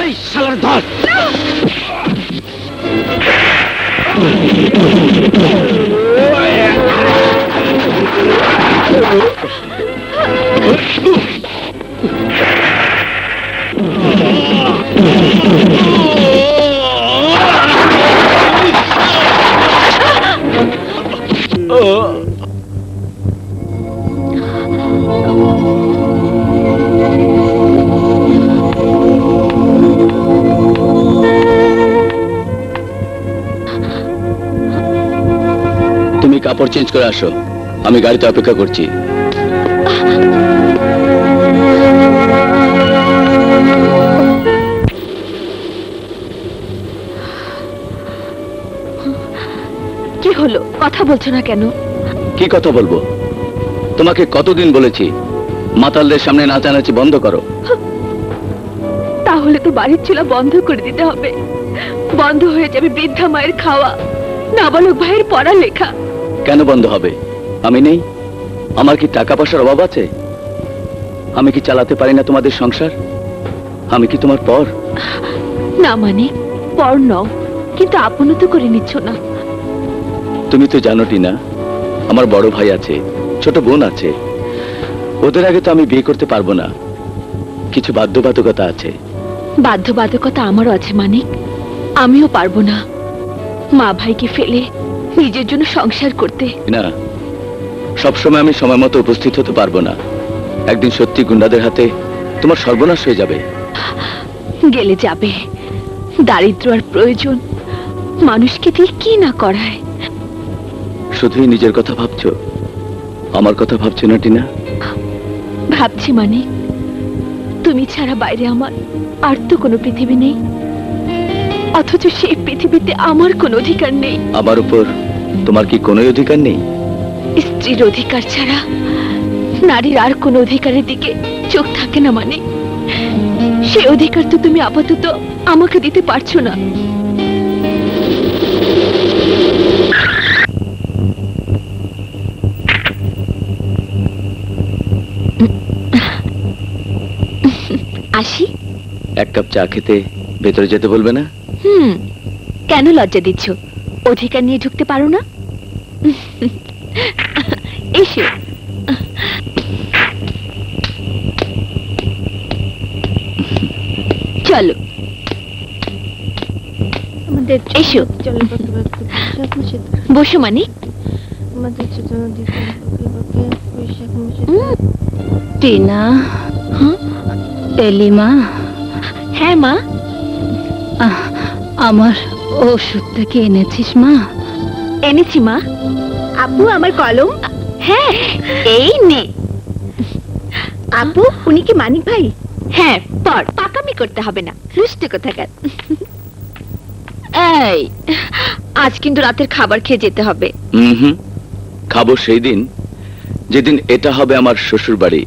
এই শালার কাপড় চেঞ্জ করে আসো। আমি গাড়িতে অপেক্ষা করছি। কি হলো? কথা বলছো না কেন? কি কথা বলব? তোমাকে কতদিন বলেছি মাতালদের সামনে নাচানাচি বন্ধ করো। তাহলে তো বাড়ির চুলা বন্ধ করে দিতে হবে। বন্ধ হয়ে যাবে বৃদ্ধা মায়ের খাওয়া। নাবালক ভাইয়ের পড়ালেখা। কেন বন্ধ হবে? আমি নেই? আমার কি টাকা পয়সার অভাব আছে? আমি কি চালাতে পারি না তোমাদের সংসার? আমি কি তোমার পর? না মানে পর নও কিন্তু আপনও তো করে নিচ্ছ না। তুমি তো জানো না আমার বড় ভাই আছে ছোট বোন আছে। ওদের আগে তো আমি বিয়ে করতে পারব না। কিছু বাধ্যবাধকতা আছে। বাধ্যবাধকতা আমারও আছে মানিক আমিও পারব না। মা ভাইকে ফেলে নিজের জন্য সংসার করতে। না সবসময় আমি সময় মতো উপস্থিত হতে পারব না। একদিন সত্যি গুন্ডাদের হাতে তোমার সর্বনাশ হয়ে যাবে। গেলে যাবে। দারিদ্র আর প্রয়োজন মানুষকে দিয়ে কি না করায়? শুধুই নিজের কথা ভাবছ? আমার কথা ভাবছ না টিনা? ভাবছি মানে তুমি ছাড়া বাইরে আমার আর তো কোনো পৃথিবী নেই। অথচ সেই পৃথিবীতে আমার কোনো অধিকার নেই। আমার উপর তোমার কি কোনো অধিকার নেই? স্ত্রীর অধিকার ছাড়া নারীর আর কোনো অধিকারের দিকে চোখ থাকে না মানে। সেই অধিকার তো তুমি আপাতত আমাকে দিতে পারছ না। আসি। এক কাপ চা খেতে ভেতরে যেতে বলবে না? হুম কেন লজ্জা দিচ্ছ? অধিকার নিয়ে ঢুকতে পারো না? এসো। চলো। আমাদের এসো। মুছে বসো মানে? আমাদের টিনা? এলিমা হ্যাঁ মা। আহ, আমার ওষুধটা কি এনেছিস মা? এনেছি মা। আপু আমার কলম? হ্যাঁ এই নে। আপু উনি কি মানিক ভাই? হ্যাঁ পর পাকামি করতে হবে না। লুস্টে কোথাকার? এই আজ কিন্তু রাতের খাবার খেয়ে যেতে হবে। হুম হুম খাব সেই দিন যেদিন এটা হবে আমার শ্বশুর বাড়ি